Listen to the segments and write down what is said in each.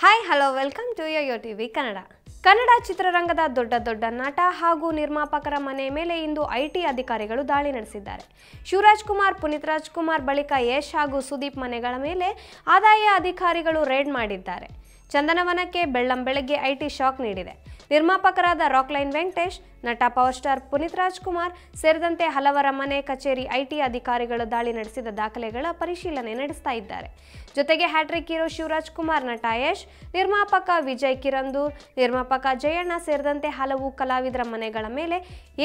Hi hello welcome to yo T V Kannada Kannada ಚಿತ್ರರಂಗದ ದೊಡ್ಡ ದೊಡ್ಡ ನಟ ಹಾಗೂ ನಿರ್ಮಾಪಕರ ಮನೆ ಮೇಲೆ ಇಂದು ಐಟಿ ಅಧಿಕಾರಿಗಳು ದಾಳಿ ನಡೆಸಿದ್ದಾರೆ. ಶಿವರಾಜ್ ಕುಮಾರ್, ಪುನೀತ್ ರಾಜ್ಕುಮಾರ್ ಬಳಿಕ ಯಶ್ ಹಾಗೂ ಸುದೀಪ್ ಮನೆಗಳ ಮೇಲೆ ಆದಾಯ ಅಧಿಕಾರಿಗಳು ರೇಡ್ ಮಾಡಿದ್ದಾರೆ. ಚಂದನವನಕ್ಕೆ ಬೆಳ್ಳಂ ಬೆಳಗ್ಗೆ ಐಟಿ ಶಾಕ್ ನೀಡಿದೆ. ನಿರ್ಮಾಪಕರಾದ ರಾಕ್ಲೈನ್ ವೆಂಕಟೇಶ್, ನಟ ಪವರ್ ಸ್ಟಾರ್ ಪುನೀತ್ ರಾಜ್ಕುಮಾರ್ ಸೇರಿದಂತೆ ಹಲವರ ಮನೆ ಕಚೇರಿ ಐಟಿ ಅಧಿಕಾರಿಗಳು ದಾಳಿ ನಡೆಸಿದ ದಾಖಲೆಗಳ ಪರಿಶೀಲನೆ ನಡೆಸ್ತಾ ಇದ್ದಾರೆ. ಜೊತೆಗೆ ಹ್ಯಾಟ್ರಿಕ್ ಹೀರೋ ಶಿವರಾಜ್ ಕುಮಾರ್, ನಟ ಯಶ್, ನಿರ್ಮಾಪಕ ವಿಜಯ್ ಕಿರಂದೂರ್, ನಿರ್ಮಾಪಕ ಜಯಣ್ಣ ಸೇರಿದಂತೆ ಹಲವು ಕಲಾವಿದರ ಮನೆಗಳ ಮೇಲೆ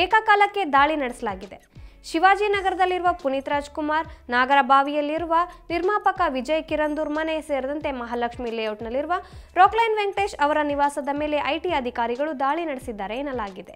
ಏಕಕಾಲಕ್ಕೆ ದಾಳಿ ನಡೆಸಲಾಗಿದೆ. ಶಿವಾಜಿನಗರದಲ್ಲಿರುವ ಪುನೀತ್ ರಾಜ್ಕುಮಾರ್ ನಾಗರಬಾವಿಯಲ್ಲಿರುವ ನಿರ್ಮಾಪಕ ವಿಜಯ್ ಕಿರಂದೂರ್ ಮನೆ ಸೇರಿದಂತೆ ಮಹಾಲಕ್ಷ್ಮಿ ಲೇಔಟ್ನಲ್ಲಿರುವ ರಾಕ್ಲೈನ್ ವೆಂಕಟೇಶ್ ಅವರ ನಿವಾಸದ ಮೇಲೆ ಐಟಿ ಅಧಿಕಾರಿಗಳು ದಾಳಿ ನಡೆಸಿದ್ದಾರೆ ಎನ್ನಲಾಗಿದೆ.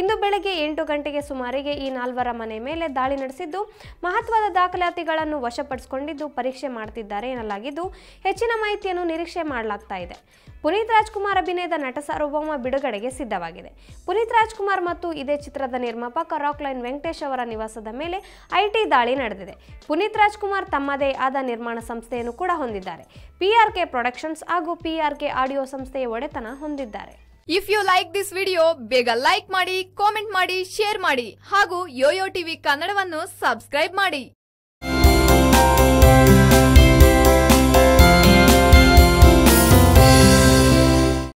ಇಂದು ಬೆಳಗ್ಗೆ ಎಂಟು ಗಂಟೆಗೆ ಸುಮಾರಿಗೆ ಈ ನಾಲ್ವರ ಮನೆ ಮೇಲೆ ದಾಳಿ ನಡೆಸಿದ್ದು, ಮಹತ್ವದ ದಾಖಲಾತಿಗಳನ್ನು ವಶಪಡಿಸಿಕೊಂಡಿದ್ದು ಪರೀಕ್ಷೆ ಮಾಡುತ್ತಿದ್ದಾರೆ ಎನ್ನಲಾಗಿದ್ದು, ಹೆಚ್ಚಿನ ಮಾಹಿತಿಯನ್ನು ನಿರೀಕ್ಷೆ ಮಾಡಲಾಗ್ತಾ ಇದೆ. ಪುನೀತ್ ರಾಜ್ಕುಮಾರ್ ಅಭಿನಯದ ನಟ ಸಾರ್ವಭೌಮ ಬಿಡುಗಡೆಗೆ ಸಿದ್ಧವಾಗಿದೆ. ಪುನೀತ್ ರಾಜ್ಕುಮಾರ್ ಮತ್ತು ಇದೇ ಚಿತ್ರದ ನಿರ್ಮಾಪಕ ರಾಕ್ಲೈನ್ ವೆಂಕಟೇಶ್ ಅವರ ನಿವಾಸದ ಮೇಲೆ ಐಟಿ ದಾಳಿ ನಡೆದಿದೆ. ಪುನೀತ್ ರಾಜ್ಕುಮಾರ್ ತಮ್ಮದೇ ಆದ ನಿರ್ಮಾಣ ಸಂಸ್ಥೆಯನ್ನು ಕೂಡ ಹೊಂದಿದ್ದಾರೆ. ಪಿಆರ್ಕೆ ಪ್ರೊಡಕ್ಷನ್ಸ್ ಹಾಗೂ ಪಿಆರ್ಕೆ ಆಡಿಯೋ ಸಂಸ್ಥೆಯ ಒಡೆತನ ಹೊಂದಿದ್ದಾರೆ. If you like this video ಬೇಗ ಲೈಕ್ ಮಾಡಿ ಕಾಮೆಂಟ್ ಮಾಡಿ ಶೇರ್ ಮಾಡಿ ಹಾಗೂ ಯೋಯೋ ಟಿವಿ ಕನ್ನಡವನ್ನು ಸಬ್ಸ್ಕ್ರೈಬ್ ಮಾಡಿ.